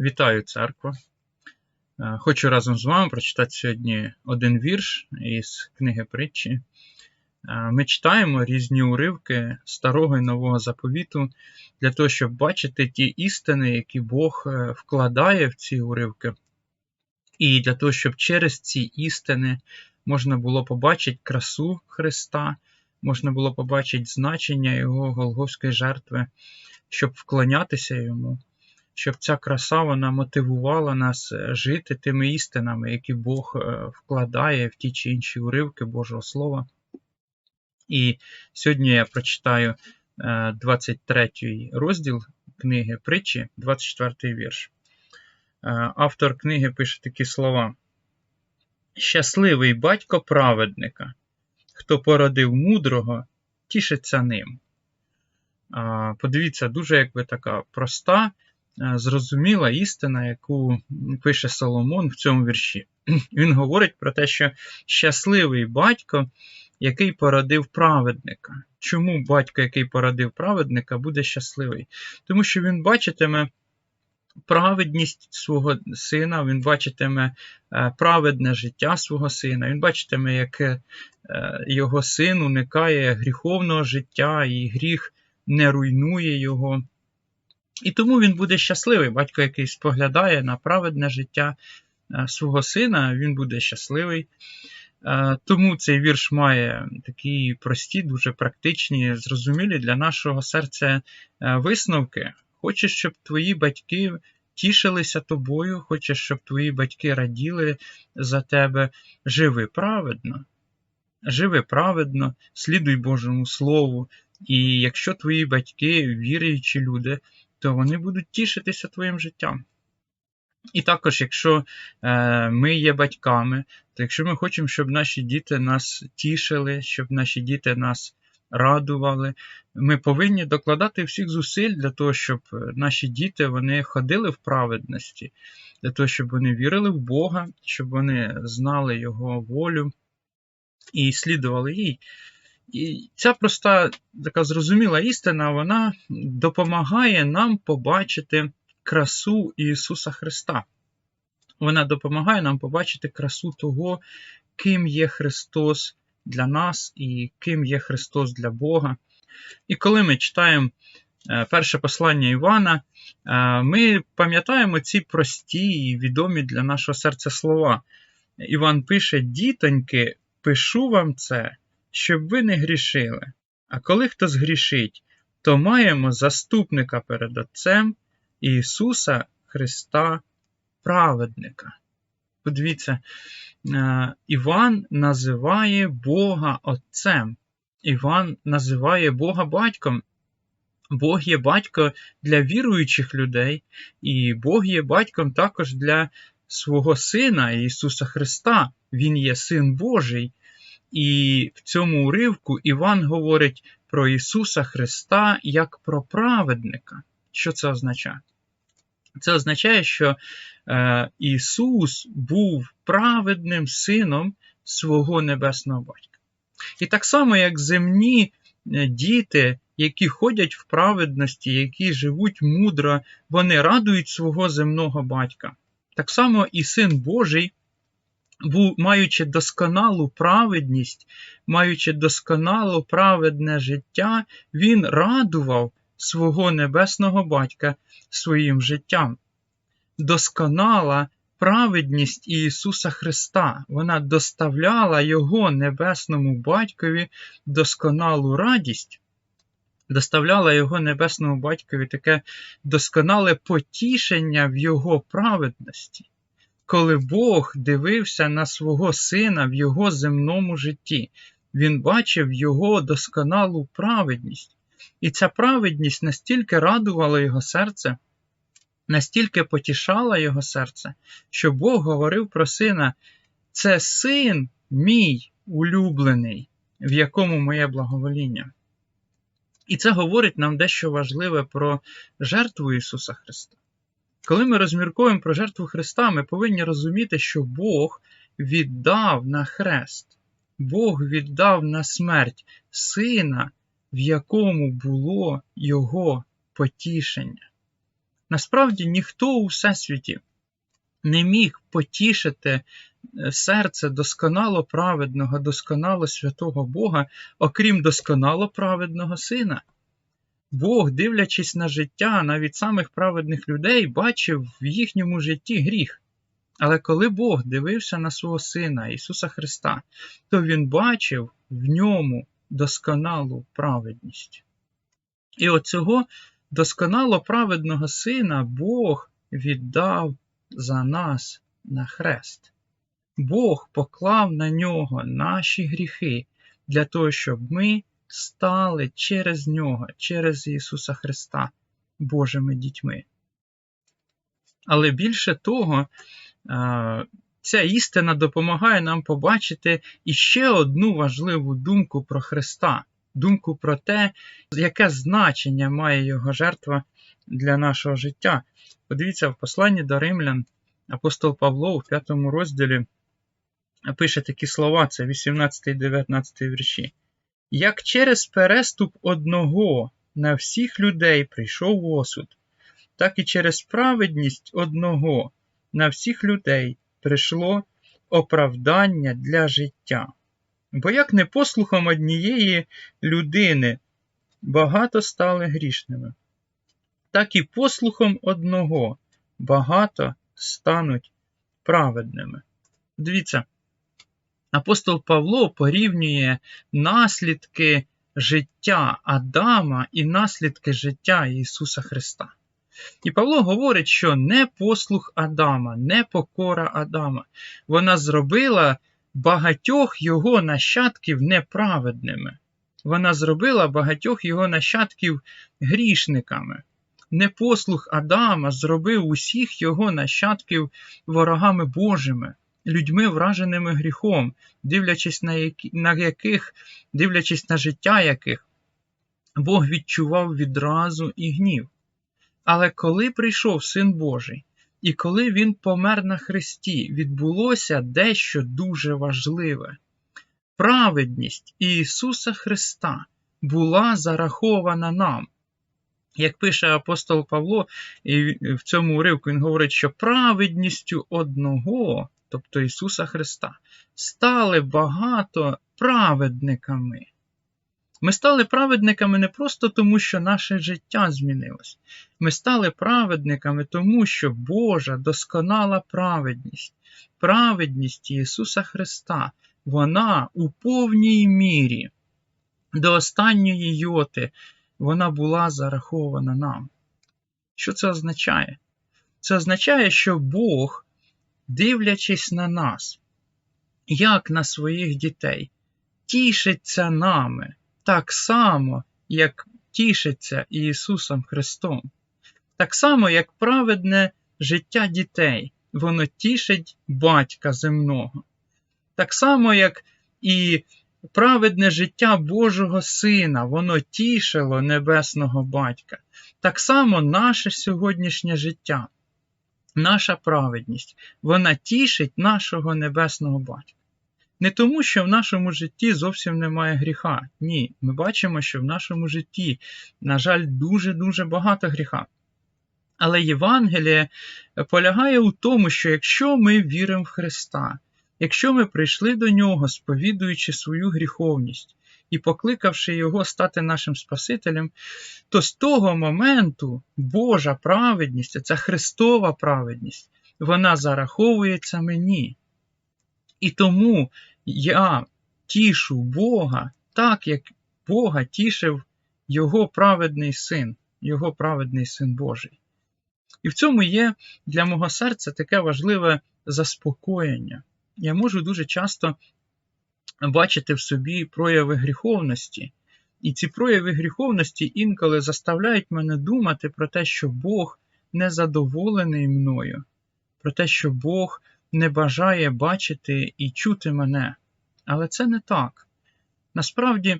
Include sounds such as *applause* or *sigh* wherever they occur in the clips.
Вітаю церква. Е, Хочу разом з вами прочитати сьогодні один вірш із книги притчі. Е, Ми читаємо різні уривки старого і нового заповіту для того, щоб бачити ті істини, які Бог е, вкладає в ці уривки, і для того, щоб через ці істини можна було побачити красу Христа, можна було побачити значення Його Голговської жертви, щоб вклонятися йому щоб ця краса вона мотивувала нас е, жити тими істинами, які Бог е, вкладає в ті чи інші уривки Божого Слова. І сьогодні я прочитаю 23 розділ книги притчі, 24 вірш. Е, Автор книги пише такі слова: Щасливий батько праведника, хто породив мудрого, тішиться ним. Подивіться, дуже якби така проста. Е, зрозуміла істина, яку пише Соломон в цьому вірші. *clears throat* Він говорить про те, що щасливий батько, який породив праведника. Чому батько, який породив праведника, буде щасливий? Тому що він бачитиме праведність свого сина, він бачитиме е, праведне життя свого сина, він бачитиме, як е, його син уникає гріховного життя, і гріх не руйнує його. І тому він буде щасливий. Батько, який споглядає на праведне життя е, свого сина, він буде щасливий. Е, тому цей вірш має такі прості, дуже практичні, зрозумілі для нашого серця е, висновки. Хочеш, щоб твої батьки тішилися тобою, хочеш, щоб твої батьки раділи за тебе, живи праведно. Живи праведно, слідуй Божому Слову. І якщо твої батьки, віруючі люди, то вони будуть тішитися твоїм життям. І також, якщо е, ми є батьками, то якщо ми хочемо, щоб наші діти нас тішили, щоб наші діти нас радували, ми повинні докладати всіх зусиль для того, щоб наші діти вони ходили в праведності, для того, щоб вони вірили в Бога, щоб вони знали Його волю і слідували їй. І ця проста така зрозуміла істина, вона допомагає нам побачити красу Ісуса Христа. Вона допомагає нам побачити красу того, ким є Христос для нас і ким є Христос для Бога. І коли ми читаємо е, перше послання Івана, е, ми пам'ятаємо ці прості і відомі для нашого серця слова. Іван пише: Дітоньки, пишу вам це щоб ви не грішили. А коли хто згрішить, то маємо заступника перед Отцем Ісуса Христа Праведника. Подивіться, е, Іван називає Бога Отцем. Іван називає Бога батьком. Бог є батько для віруючих людей, і Бог є батьком також для свого Сина Ісуса Христа. Він є Син Божий. І в цьому уривку Іван говорить про Ісуса Христа як про праведника. Що це означає? Це означає, що е, Ісус був праведним сином свого небесного батька. І так само, як земні е, діти, які ходять в праведності, які живуть мудро, вони радують свого земного батька. Так само і Син Божий маючи досконалу праведність, маючи досконало праведне життя, він радував свого небесного батька своїм життям. Досконала праведність Ісуса Христа, вона доставляла Його небесному батькові досконалу радість. Доставляла його небесному батькові таке досконале потішення в його праведності коли Бог дивився на свого сина в його земному житті, він бачив його досконалу праведність. І ця праведність настільки радувала його серце, настільки потішала його серце, що Бог говорив про сина: це син мій улюблений, в якому моє благовоління. І це говорить нам дещо важливе про жертву Ісуса Христа. Коли ми розмірковуємо про жертву Христа, ми повинні розуміти, що Бог віддав на хрест, Бог віддав на смерть Сина, в якому було Його потішення. Насправді ніхто у всесвіті не міг потішити е, серце досконало праведного, досконало святого Бога, окрім досконало праведного Сина. Бог, дивлячись на життя навіть самих праведних людей, бачив в їхньому житті гріх. Але коли Бог дивився на свого Сина Ісуса Христа, то Він бачив в ньому досконалу праведність. І оцього досконало праведного Сина Бог віддав за нас на хрест. Бог поклав на нього наші гріхи для того, щоб ми стали через нього, через Ісуса Христа, Божими дітьми. Але більше того, ця істина допомагає нам побачити іще одну важливу думку про Христа, думку про те, яке значення має Його жертва для нашого життя. Подивіться, в посланні до римлян апостол Павло у 5 розділі пише такі слова: це 18 і 19 вірші. Як через переступ одного на всіх людей прийшов осуд, так і через праведність одного на всіх людей прийшло оправдання для життя. Бо як не послухом однієї людини багато стали грішними, так і послухом одного багато стануть праведними. Дивіться, апостол Павло порівнює наслідки життя Адама і наслідки життя Ісуса Христа. І Павло говорить, що не послух Адама, не покора Адама, вона зробила багатьох його нащадків неправедними. Вона зробила багатьох його нащадків грішниками. Непослух Адама зробив усіх його нащадків ворогами Божими, людьми, враженими гріхом, дивлячись на, які, на яких, дивлячись на життя яких, Бог відчував відразу і гнів. Але коли прийшов Син Божий, і коли Він помер на Христі, відбулося дещо дуже важливе. Праведність Ісуса Христа була зарахована нам. Як пише апостол Павло, і в цьому уривку він говорить, що праведністю одного, тобто Ісуса Христа, стали багато праведниками. Ми стали праведниками не просто тому, що наше життя змінилось. Ми стали праведниками тому, що Божа досконала праведність, праведність Ісуса Христа, вона у повній мірі до останньої йоти вона була зарахована нам. Що це означає? Це означає, що Бог, дивлячись на нас, як на своїх дітей, тішиться нами так само, як тішиться Ісусом Христом. Так само, як праведне життя дітей, воно тішить батька земного. Так само, як і праведне життя Божого Сина, воно тішило небесного батька. Так само наше сьогоднішнє життя, наша праведність, вона тішить нашого небесного батька. Не тому, що в нашому житті зовсім немає гріха. Ні, ми бачимо, що в нашому житті, на жаль, дуже-дуже багато гріха. Але Євангеліє полягає у тому, що якщо ми віримо в Христа, якщо ми прийшли до Нього, сповідуючи свою гріховність і покликавши Його стати нашим Спасителем, то з того моменту Божа праведність, ця Христова праведність, вона зараховується мені. І тому я тішу Бога так, як Бога тішив Його праведний син, Його праведний син Божий. І в цьому є для мого серця таке важливе заспокоєння. Я можу дуже часто бачити в собі прояви гріховності, і ці прояви гріховності інколи заставляють мене думати про те, що Бог не задоволений мною, про те, що Бог не бажає бачити і чути мене. Але це не так. Насправді,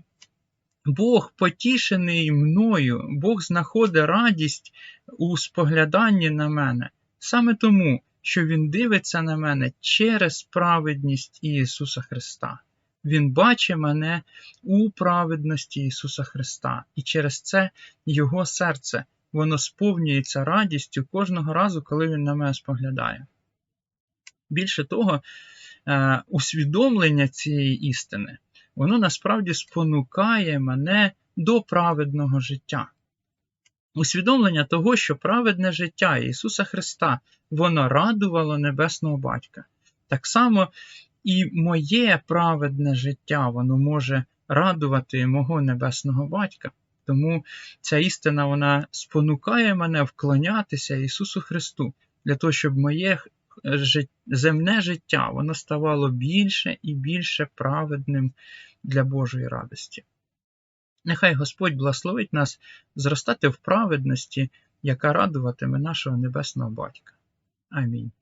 Бог потішений мною, Бог знаходить радість у спогляданні на мене, саме тому, що Він дивиться на мене через праведність Ісуса Христа. Він бачить мене у праведності Ісуса Христа, і через це Його серце воно сповнюється радістю кожного разу, коли він на мене споглядає. Більше того, е, усвідомлення цієї істини, воно насправді спонукає мене до праведного життя. Усвідомлення того, що праведне життя Ісуса Христа, воно радувало Небесного Батька. Так само і моє праведне життя, воно може радувати мого Небесного Батька. Тому ця істина вона спонукає мене вклонятися Ісусу Христу для того, щоб моє земне життя воно ставало більше і більше праведним для Божої радості. Нехай Господь благословить нас зростати в праведності, яка радуватиме нашого Небесного Батька. Амінь.